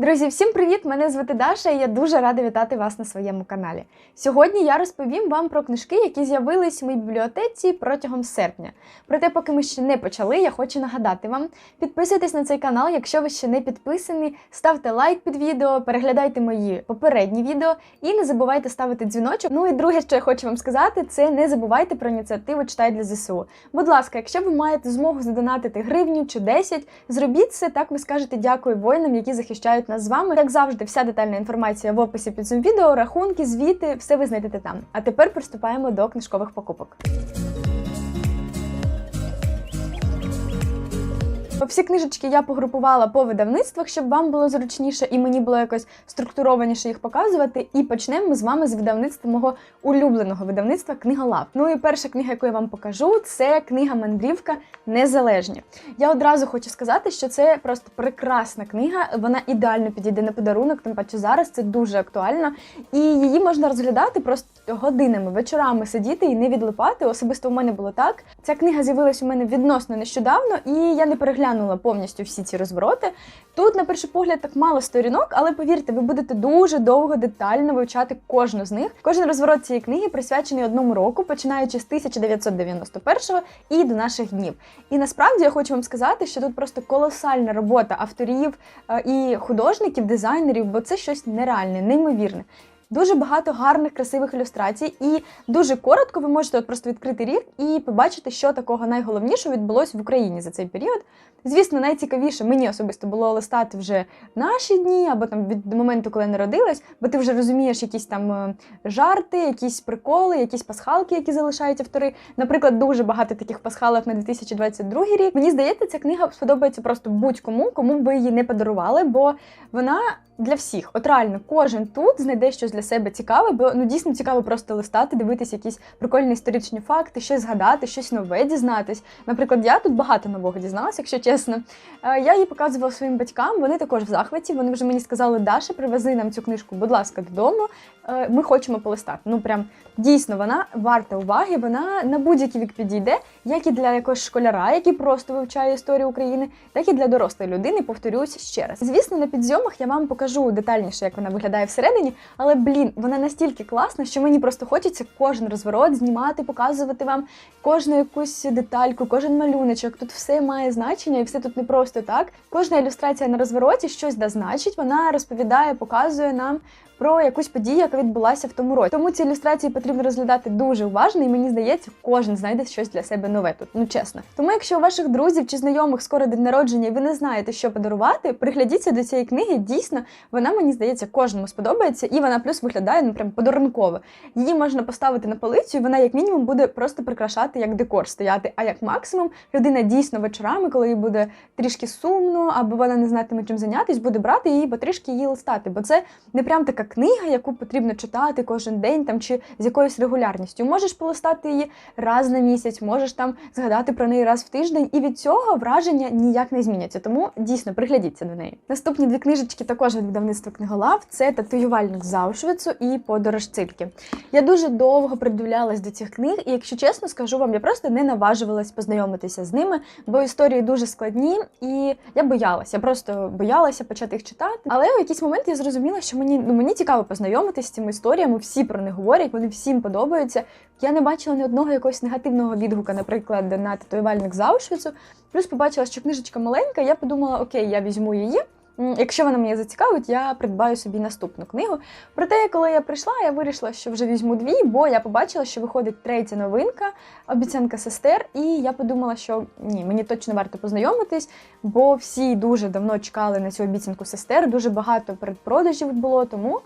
Друзі, всім привіт! Мене звати Даша, і я дуже рада вітати вас на своєму каналі. Сьогодні я розповім вам про книжки, які з'явились у моїй бібліотеці протягом серпня. Проте, поки ми ще не почали, я хочу нагадати вам: підписуйтесь на цей канал, якщо ви ще не підписані, ставте лайк під відео, переглядайте мої попередні відео і не забувайте ставити дзвіночок. Ну і друге, що я хочу вам сказати, це не забувайте про ініціативу «Читай для ЗСУ. Будь ласка, якщо ви маєте змогу задонатити гривню чи 10, зробіть це так. Ви скажете дякую воїнам, які захищають нас з вами. Як завжди, вся детальна інформація в описі під цим відео, рахунки, звіти, все ви знайдете там. А тепер приступаємо до книжкових покупок. Всі книжечки я погрупувала по видавництвах, щоб вам було зручніше і мені було якось структурованіше їх показувати. І почнемо ми з вами з видавництва мого улюбленого видавництва Книголав. Ну і перша книга, яку я вам покажу, це книга Мандрівка Незалежні. Я одразу хочу сказати, що це просто прекрасна книга. Вона ідеально підійде на подарунок, тим паче зараз це дуже актуально. І її можна розглядати просто годинами, вечорами сидіти і не відлипати. Особисто у мене було так. Ця книга з'явилась у мене відносно нещодавно, і я не переглянула повністю всі ці розвороти. Тут, на перший погляд, так мало сторінок, але повірте, ви будете дуже довго детально вивчати кожну з них. Кожен розворот цієї книги присвячений одному року, починаючи з 1991 і до наших днів. І насправді я хочу вам сказати, що тут просто колосальна робота авторів е, і художників, дизайнерів, бо це щось нереальне, неймовірне. Дуже багато гарних, красивих ілюстрацій, і дуже коротко ви можете от просто відкрити рік і побачити, що такого найголовнішого відбулось в Україні за цей період. Звісно, найцікавіше мені особисто було листати вже наші дні, або там від моменту, коли я народилась, бо ти вже розумієш якісь там е, жарти, якісь приколи, якісь пасхалки, які залишають автори. Наприклад, дуже багато таких пасхалок на 2022 рік. Мені здається, ця книга сподобається просто будь-кому, кому ви її не подарували, бо вона для всіх. От реально, кожен тут знайде щось для себе цікаве, бо ну дійсно цікаво просто листати, дивитися якісь прикольні історичні факти, щось згадати, щось нове дізнатись. Наприклад, я тут багато нового дізналася, якщо чесно. Е, Я її показувала своїм батькам. Вони також в захваті. Вони вже мені сказали, Даша, привези нам цю книжку, будь ласка, додому. Е, Ми хочемо полистати. Ну прям дійсно вона варта уваги. Вона на будь-який вік підійде, як і для якогось школяра, який просто вивчає історію України, так і для дорослої людини. Повторюсь ще раз. Звісно, на підзйомах я вам покажу детальніше, як вона виглядає всередині, але блін, вона настільки класна, що мені просто хочеться кожен розворот знімати, показувати вам кожну якусь детальку, кожен малюночок. Тут все має значення, і все тут не просто так. Кожна ілюстрація на розвороті щось да значить. Вона розповідає, показує нам. Про якусь подію, яка відбулася в тому році. Тому ці ілюстрації потрібно розглядати дуже уважно, і мені здається, кожен знайде щось для себе нове тут. Ну чесно. Тому, якщо у ваших друзів чи знайомих скоро день народження, і ви не знаєте, що подарувати, приглядіться до цієї книги. Дійсно, вона мені здається, кожному сподобається, і вона плюс виглядає ну прям подарунково. Її можна поставити на полицю, і вона, як мінімум, буде просто прикрашати як декор стояти. А як максимум, людина дійсно вечорами, коли їй буде трішки сумно, або вона не знатиме чим зайнятись, буде брати її, бо трішки її листати. Бо це не прям така книга, яку потрібно читати кожен день там чи з якоюсь регулярністю. Можеш полистати її раз на місяць, можеш там згадати про неї раз в тиждень, і від цього враження ніяк не зміняться. Тому дійсно приглядіться до неї. Наступні дві книжечки також від видавництва книголав: це татуювальник з Аушвіцу і подорож цильки. Я дуже довго придивлялась до цих книг, і якщо чесно скажу вам, я просто не наважувалась познайомитися з ними, бо історії дуже складні, і я боялася. Я просто боялася почати їх читати. Але у якийсь момент я зрозуміла, що мені ну мені цікаво познайомитися з цими історіями. Всі про них говорять, вони всім подобаються. Я не бачила ні одного якогось негативного відгука, наприклад, на татуювальник з Аушвіцу. Плюс побачила, що книжечка маленька. Я подумала, окей, я візьму її. Якщо вона мене зацікавить, я придбаю собі наступну книгу. Проте, коли я прийшла, я вирішила, що вже візьму дві, бо я побачила, що виходить третя новинка, обіцянка сестер. І я подумала, що ні, мені точно варто познайомитись, бо всі дуже давно чекали на цю обіцянку сестер. Дуже багато передпродажів було, тому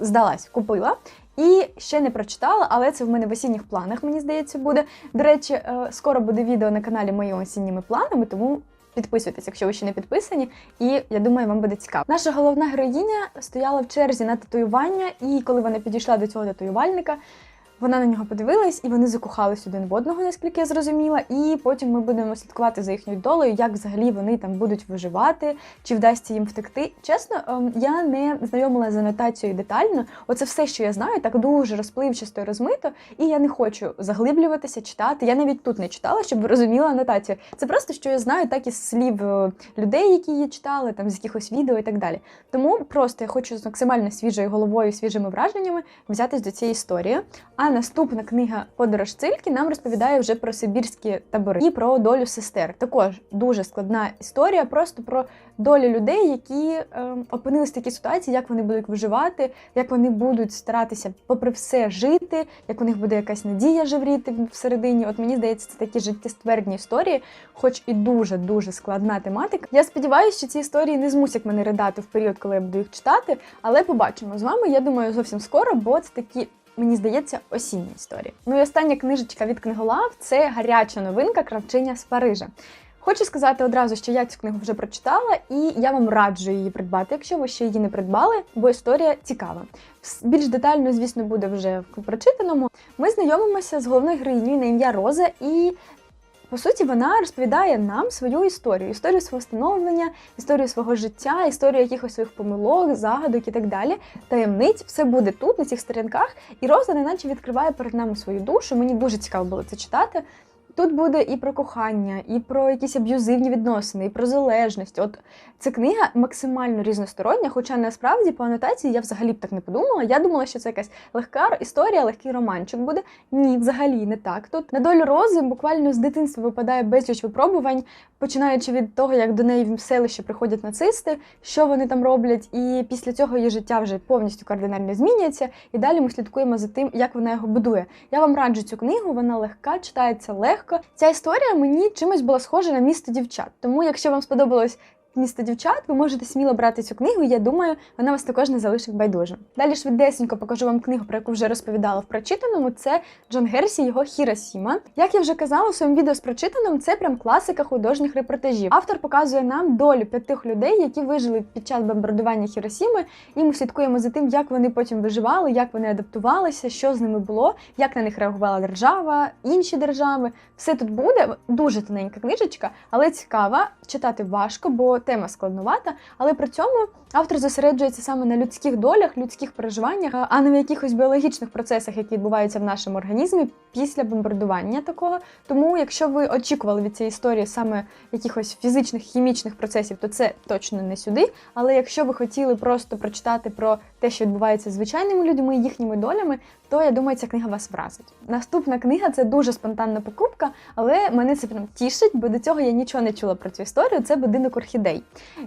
здалась, купила. І ще не прочитала, але це в мене в осінніх планах, мені здається, буде. До речі, е, скоро буде відео на каналі моїми осінніми планами, тому підписуйтесь, якщо ви ще не підписані, і я думаю, вам буде цікаво. Наша головна героїня стояла в черзі на татуювання, і коли вона підійшла до цього татуювальника, Вона на нього подивилась, і вони закохались один в одного, наскільки я зрозуміла. І потім ми будемо слідкувати за їхньою долею, як взагалі вони там будуть виживати, чи вдасться їм втекти. Чесно, ем, я не знайомила з анотацією детально. Оце все, що я знаю, так дуже розпливчасто і розмито, і я не хочу заглиблюватися, читати. Я навіть тут не читала, щоб ви розуміли анотацію. Це просто що я знаю, так із слів е, людей, які її читали, там з якихось відео і так далі. Тому просто я хочу з максимально свіжою головою, свіжими враженнями взятись до цієї історії. А наступна книга Подорож Цильки нам розповідає вже про сибірські табори і про долю сестер. Також дуже складна історія, просто про долю людей, які е, опинились в такій ситуації, як вони будуть виживати, як вони будуть старатися, попри все, жити, як у них буде якась надія жевріти всередині. От мені здається, це такі життєствердні історії, хоч і дуже дуже складна тематика. Я сподіваюся, що ці історії не змусять мене ридати в період, коли я буду їх читати, але побачимо з вами. Я думаю, зовсім скоро, бо це такі. Мені здається, осіння історія. Ну і остання книжечка від книголав це гаряча новинка Кравчиня з Парижа. Хочу сказати одразу, що я цю книгу вже прочитала, і я вам раджу її придбати, якщо ви ще її не придбали, бо історія цікава. Більш детально, звісно, буде вже в прочитаному. Ми знайомимося з головною героїнею на ім'я Роза, і по суті вона розповідає нам свою історію, історію свого становлення, історію свого життя, історію якихось своїх помилок, загадок і так далі. Таємниць, все буде тут, на цих сторінках. І Роза неначе відкриває перед нами свою душу. Мені дуже цікаво було це читати. Тут буде і про кохання, і про якісь аб'юзивні відносини, і про залежність. От ця книга максимально різностороння, хоча насправді по анотації я взагалі б так не подумала. Я думала, що це якась легка історія, легкий романчик буде. Ні, взагалі не так. Тут на долю рози буквально з дитинства випадає безліч випробувань, починаючи від того, як до неї в селище приходять нацисти, що вони там роблять, і після цього її життя вже повністю кардинально змінюється. І далі ми слідкуємо за тим, як вона його будує. Я вам раджу цю книгу, вона легка, читається легко. Ця історія мені чимось була схожа на місто дівчат. Тому, якщо вам сподобалось місто дівчат, ви можете сміло брати цю книгу, я думаю, вона вас також не залишить байдужим. Далі швидесенько покажу вам книгу, про яку вже розповідала в прочитаному. Це Джон Герсі, його Хіросіма. Як я вже казала у своєму відео з прочитаним, це прям класика художніх репортажів. Автор показує нам долю п'ятих людей, які вижили під час бомбардування Хіросіми, і ми слідкуємо за тим, як вони потім виживали, як вони адаптувалися, що з ними було, як на них реагувала держава, інші держави. Все тут буде дуже тоненька книжечка, але цікава. Читати важко, бо тема складновата, але при цьому автор зосереджується саме на людських долях, людських переживаннях, а не в якихось біологічних процесах, які відбуваються в нашому організмі після бомбардування такого. Тому, якщо ви очікували від цієї історії саме якихось фізичних хімічних процесів, то це точно не сюди. Але якщо ви хотіли просто прочитати про те, що відбувається з звичайними людьми, їхніми долями, то я думаю, ця книга вас вразить. Наступна книга це дуже спонтанна покупка, але мене це прям тішить, бо до цього я нічого не чула про цю історію. Це будинок орхідей.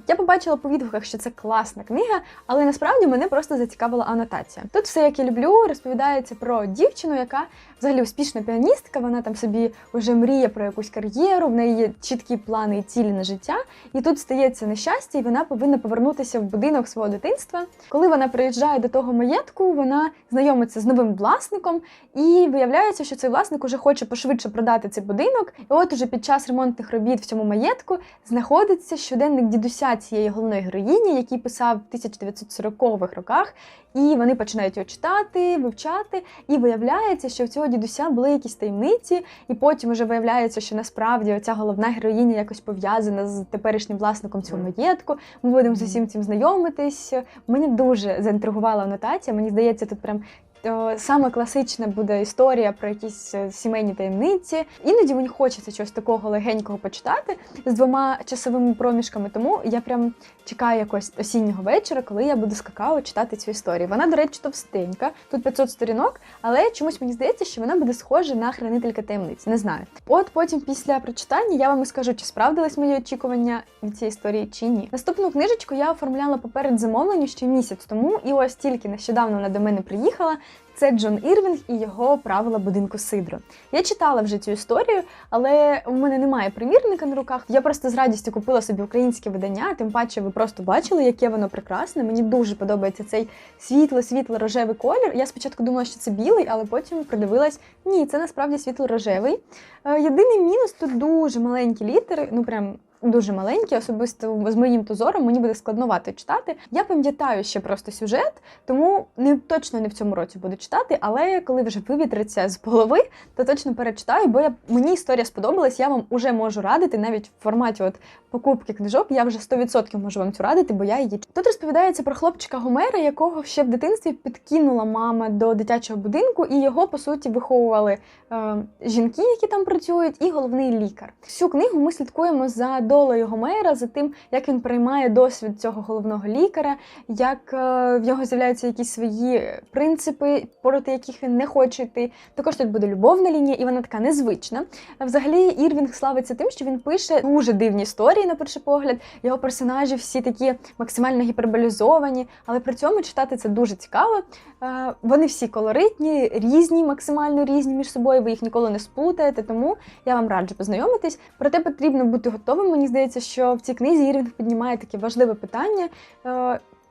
Я побачила по відгуках, що це класна книга, але насправді мене просто зацікавила анотація. Тут все, як я люблю, розповідається про дівчину, яка взагалі успішна піаністка. Вона там собі вже мріє про якусь кар'єру, в неї є чіткі плани і цілі на життя. І тут стається нещастя, і вона повинна повернутися в будинок свого дитинства. Коли вона приїжджає до того маєтку, вона знайомиться з новим власником, і виявляється, що цей власник уже хоче пошвидше продати цей будинок. І от уже під час ремонтних робіт в цьому маєтку знаходиться щоденник дідуся цієї головної героїні, який писав в 1940-х роках. І вони починають його читати, вивчати, і виявляється, що в цього дідуся були якісь таємниці, і потім вже виявляється, що насправді оця головна героїня якось пов'язана з теперішнім власником цього маєтку. Ми будемо з усім цим знайомитись. Мені дуже заінтригувала анотація. Мені здається, тут прям то саме класична буде історія про якісь е, сімейні таємниці. Іноді мені хочеться чогось такого легенького почитати з двома часовими проміжками. Тому я прям чекаю якогось осіннього вечора, коли я буду з какао читати цю історію. Вона, до речі, товстенька, тут 500 сторінок, але чомусь мені здається, що вона буде схожа на хранителька таємниць. Не знаю. От потім, після прочитання, я вам і скажу, чи справдились мої очікування від цієї історії, чи ні. Наступну книжечку я оформляла поперед замовленню ще місяць тому, і ось тільки нещодавно вона до мене приїхала. Це Джон Ірвінг і його правила будинку Сидро. Я читала вже цю історію, але у мене немає примірника на руках. Я просто з радістю купила собі українське видання, тим паче ви просто бачили, яке воно прекрасне. Мені дуже подобається цей світло-світло-рожевий колір. Я спочатку думала, що це білий, але потім придивилась, ні, це насправді світло-рожевий. Е, єдиний мінус тут дуже маленькі літери, ну прям дуже маленькі, особисто з моїм то зором мені буде складновато читати. Я пам'ятаю ще просто сюжет, тому не точно не в цьому році буду читати, але коли вже вивітриться з голови, то точно перечитаю, бо я мені історія сподобалась. Я вам уже можу радити навіть в форматі от покупки книжок. Я вже 100% можу вам цю радити, бо я її тут розповідається про хлопчика Гомера, якого ще в дитинстві підкинула мама до дитячого будинку, і його по суті виховували е, жінки, які там працюють, і головний лікар. Всю книгу ми слідкуємо за долею Гомера, за тим, як він приймає досвід цього головного лікаря, як е, в нього з'являються якісь свої принципи, проти яких він не хоче йти. Також тут буде любовна лінія, і вона така незвична. Взагалі, Ірвінг славиться тим, що він пише дуже дивні історії на перший погляд. Його персонажі всі такі максимально гіперболізовані, але при цьому читати це дуже цікаво. Е, Вони всі колоритні, різні, максимально різні між собою. Ви їх ніколи не сплутаєте, тому я вам раджу познайомитись. Проте потрібно бути готовим. Мені здається, що в цій книзі Ірвін піднімає таке важливе питання.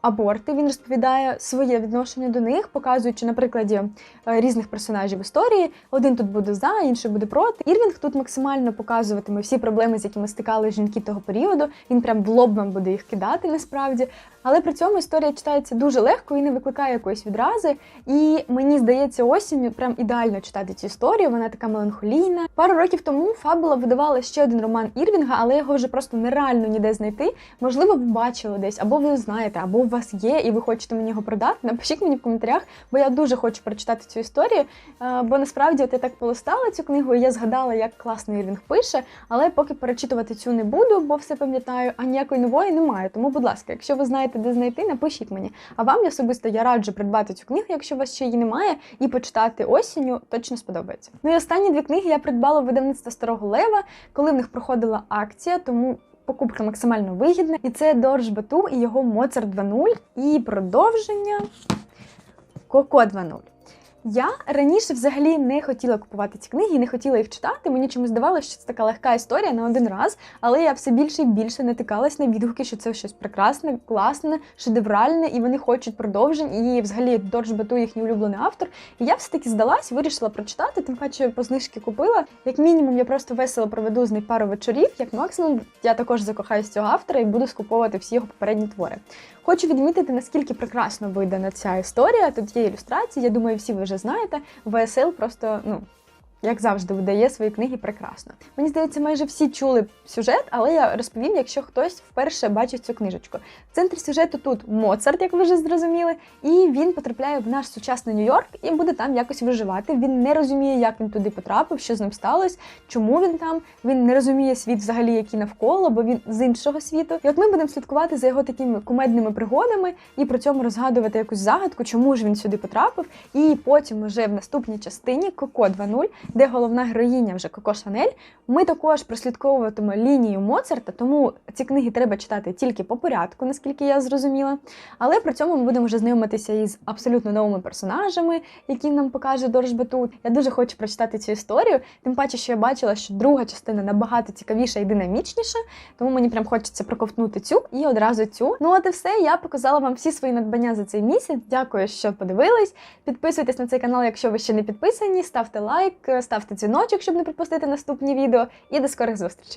Аборти він розповідає своє відношення до них, показуючи на прикладі е, різних персонажів історії. Один тут буде за, інший буде проти. Ірвінг тут максимально показуватиме всі проблеми, з якими стикали жінки того періоду. Він прям в лоб вам буде їх кидати насправді. Але при цьому історія читається дуже легко і не викликає якоїсь відрази. І мені здається, осінню прям ідеально читати цю історію. Вона така меланхолійна. Пару років тому Фабула видавала ще один роман Ірвінга, але його вже просто нереально ніде знайти. Можливо, ви бачили десь, або ви знаєте, або вас є, і ви хочете мені його продати. Напишіть мені в коментарях, бо я дуже хочу прочитати цю історію. Е, Бо насправді от я так полистала цю книгу, і я згадала, як класно Ірвінг пише, але поки перечитувати цю не буду, бо все пам'ятаю, а ніякої нової немає. Тому, будь ласка, якщо ви знаєте, де знайти, напишіть мені. А вам особисто я раджу придбати цю книгу, якщо у вас ще її немає, і почитати осінню, точно сподобається. Ну і останні дві книги я придбала у видавництва Старого Лева, коли в них проходила акція, тому. Покупка максимально вигідна, і це Дорж Бату і його Моцарт 2.0 і продовження Коко 2.0. Я раніше взагалі не хотіла купувати ці книги не хотіла їх читати. Мені чомусь здавалося, що це така легка історія на один раз, але я все більше і більше натикалась на відгуки, що це щось прекрасне, класне, шедевральне, і вони хочуть продовжень. І взагалі Дорж Бату їхній улюблений автор. І я все-таки здалась, вирішила прочитати, тим паче по знижки купила. Як мінімум, я просто весело проведу з нею пару вечорів, як максимум, я також закохаюсь цього автора і буду скуповувати всі його попередні твори. Хочу відмітити, наскільки прекрасно видана ця історія. Тут є ілюстрації, я думаю, всі ви вже знаєте. ВСЛ просто, ну. Як завжди, видає свої книги прекрасно. Мені здається, майже всі чули сюжет, але я розповім, якщо хтось вперше бачить цю книжечку. В центрі сюжету тут Моцарт, як ви вже зрозуміли, і він потрапляє в наш сучасний Нью-Йорк і буде там якось виживати. Він не розуміє, як він туди потрапив, що з ним сталося, чому він там. Він не розуміє світ взагалі, який навколо, бо він з іншого світу. І от ми будемо слідкувати за його такими кумедними пригодами і при цьому розгадувати якусь загадку, чому ж він сюди потрапив. І потім, вже в наступній частині Коко 2.0, де головна героїня вже Коко Шанель, ми також прослідковуватимо лінію Моцарта, тому ці книги треба читати тільки по порядку, наскільки я зрозуміла. Але при цьому ми будемо вже знайомитися із абсолютно новими персонажами, які нам покаже Дорж Батут. Я дуже хочу прочитати цю історію, тим паче, що я бачила, що друга частина набагато цікавіша і динамічніша, тому мені прям хочеться проковтнути цю і одразу цю. Ну от і все, я показала вам всі свої надбання за цей місяць. Дякую, що подивились. Підписуйтесь на цей канал, якщо ви ще не підписані, ставте лайк, ставте дзвіночок, щоб не пропустити наступні відео. І до скорих зустрічей!